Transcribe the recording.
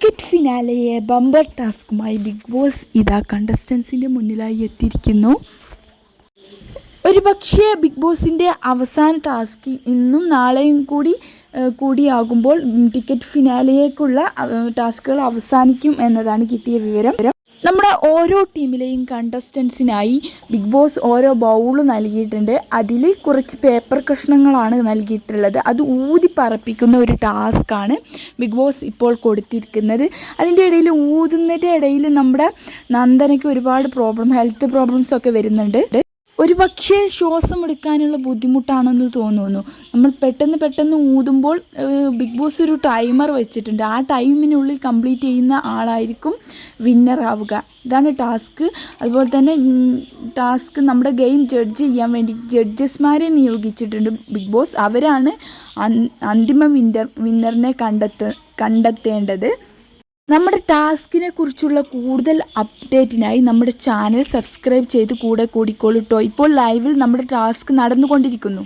Ticket ഫിനാലയെ bumper ടാസ്കുമായി Bigg Boss ഇതാ കണ്ടസ്റ്റൻസിന്റെ മുന്നിലായി എത്തിയിരിക്കുന്നു. ഒരു പക്ഷേ ബിഗ് ബോസിന്റെ അവസാന ടാസ്ക് ഇന്നും നാളെയും കൂടി കൂടിയാകുമ്പോൾ ടിക്കറ്റ് ഫിനാലിയേക്കുള്ള ടാസ്കുകൾ അവസാനിക്കും എന്നതാണ് കിട്ടിയ വിവരം. നമ്മുടെ ഓരോ ടീമിലെയും കണ്ടസ്റ്റൻസിനായി ബിഗ് ബോസ് ഓരോ ബൗൾ നൽകിയിട്ടുണ്ട്. അതിൽ കുറച്ച് പേപ്പർ കഷ്ണങ്ങളാണ് നൽകിയിട്ടുള്ളത്. അത് ഊതി പറപ്പിക്കുന്ന ഒരു ടാസ്ക്കാണ് ബിഗ് ബോസ് ഇപ്പോൾ കൊടുത്തിരിക്കുന്നത്. അതിന്റെ ഇടയിൽ ഊതുന്നതിന്റെ ഇടയിൽ നമ്മുടെ നന്ദനയ്ക്ക് ഒരുപാട് പ്രോബ്ലം ഹെൽത്ത് പ്രോബ്ലംസ് ഒക്കെ വരുന്നുണ്ട്. ഒരു പക്ഷേ ശ്വാസം എടുക്കാനുള്ള ബുദ്ധിമുട്ടാണെന്ന് തോന്നുന്നു. നമ്മൾ പെട്ടെന്ന് പെട്ടെന്ന് ഊതുമ്പോൾ ബിഗ് ബോസ് ഒരു ടൈമർ വെച്ചിട്ടുണ്ട്. ആ ടൈമിനുള്ളിൽ കംപ്ലീറ്റ് ചെയ്യുന്ന ആളായിരിക്കും വിന്നർ ആവുക. ഇതാണ് ടാസ്ക്. അതുപോലെ തന്നെ ടാസ്ക് നമ്മുടെ ഗെയിം ജഡ്ജ് ചെയ്യാൻ വേണ്ടി ജഡ്ജസ്മാരെ നിയോഗിച്ചിട്ടുണ്ട് ബിഗ് ബോസ്. അവരാണ് അന്തിമ വിന്നർ വിന്നറിനെ കണ്ടെത്ത കണ്ടെത്തേണ്ടത്. നമ്മുടെ ടാസ്കിനെ കുറിച്ചുള്ള കൂടുതൽ അപ്ഡേറ്റിനായി നമ്മുടെ ചാനൽ സബ്സ്ക്രൈബ് ചെയ്ത് കൂടെ കൂടിക്കോളിട്ടോ ഇപ്പോൾ ലൈവിൽ നമ്മുടെ ടാസ്ക് നടന്നുകൊണ്ടിരിക്കുന്നു.